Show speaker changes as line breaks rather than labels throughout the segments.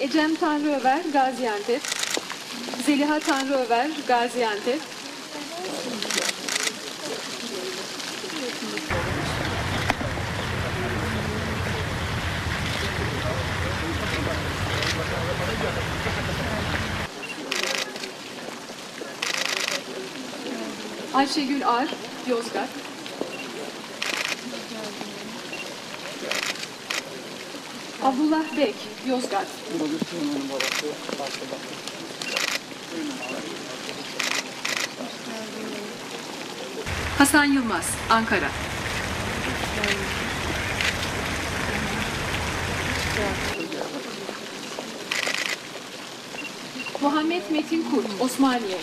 Ecem Tanrıöver, Gaziantep. Zeliha Tanrıöver, Gaziantep. Ayşegül Ar, Yozgat. Abdullah Bek, Yozgat. Hasan Yılmaz, Ankara. Muhammed Metin Kurt, Osmaniye.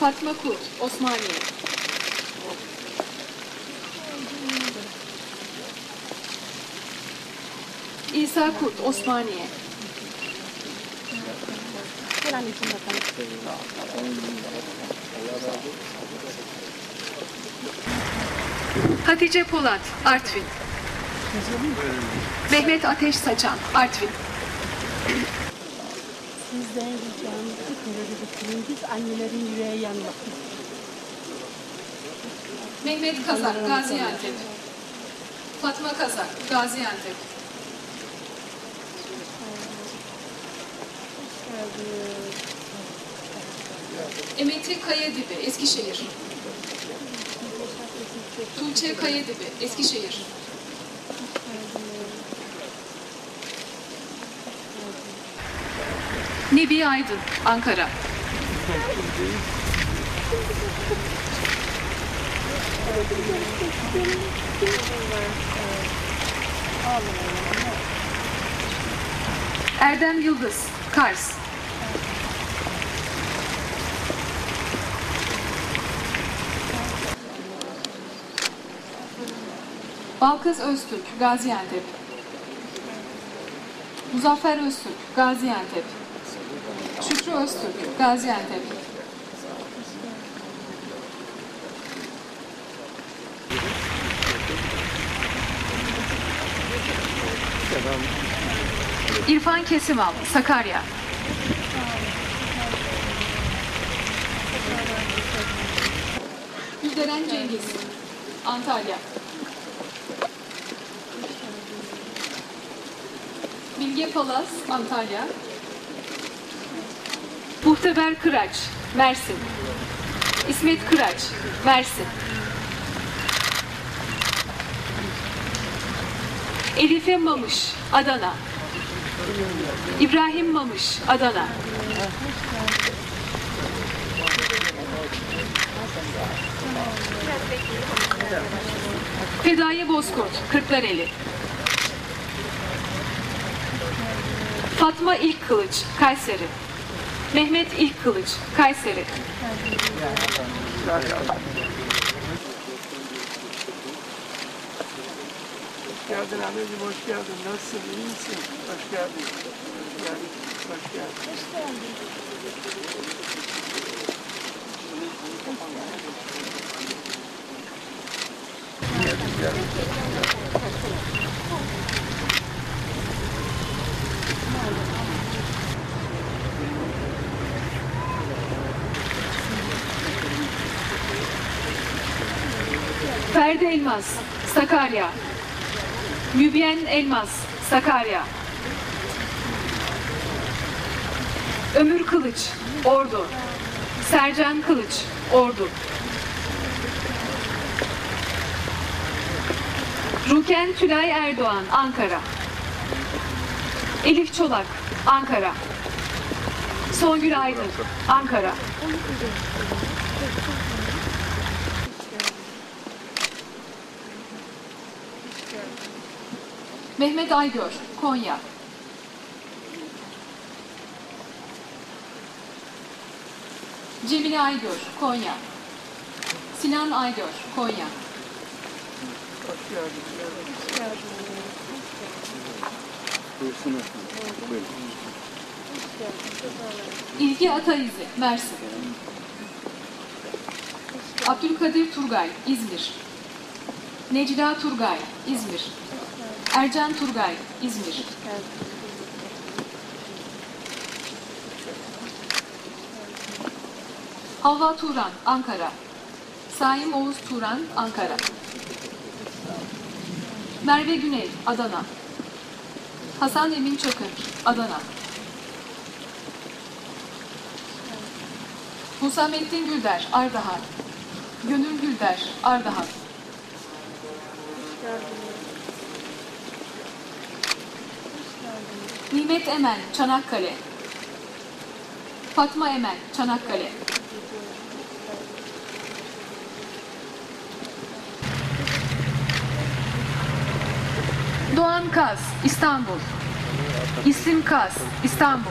Fatma Kurt, Osmaniye. İsa Kurt, Osmaniye. Hatice Polat, Artvin. Mehmet Ateş Saçan, Artvin.
Sizden ricamız bu terörü bitirin. Biz annelerin yüreği yanmak
Mehmet Kazak, Gaziantep. Fatma Kazak, Gaziantep. Emetri Kayadibi, Eskişehir. Tuğçe Kayadibi, Eskişehir. Nebi Aydın, Ankara. Erdem Yıldız, Kars. Balkız Öztürk, Gaziantep. Muzaffer Öztürk, Gaziantep. Şükrü Öztürk, Gaziantep. İrfan Kesimal, Sakarya. Gülderen Cengiz, Antalya. Bilge Palas, Antalya. Muhteber Kıraç, Mersin. İsmet Kıraç, Mersin. Elife Mamış, Adana. İbrahim Mamış, Adana. Fedai Bozkurt, Kırklareli. Fatma İlk Kılıç, Kayseri. Mehmet İlk Kılıç, Kayseri.
Hoş geldin anneciğim, hoş geldin. Nasılsın, iyi misin? Hoş geldin. Hoş geldin, hoş geldin.
Ferdi Elmas, Sakarya. Mübyen Elmas, Sakarya. Ömür Kılıç, Ordu. Sercan Kılıç, Ordu. Ruken Tülay Erdoğan, Ankara. Elif Çolak, Ankara. Songül Aydın, Ankara. Mehmet Aygör, Konya. Cemile Aygör, Konya. Sinan Aygör, Konya. İlgi Ataizi, Mersin. Abdülkadir Turgay, İzmir. Necla Turgay, İzmir. Ercan Turgay, İzmir. Havva Turan, Ankara. Saim Oğuz Turan, Ankara. Merve Güney, Adana. Hasan Emin Çakır, Adana. Musamettin Gülder, Ardahan. Gönül Gülder, Ardahan. Gördüm. Nimet Emel, Çanakkale. Fatma Emel, Çanakkale. Doğan Kaz, İstanbul. İslim Kaz, İstanbul.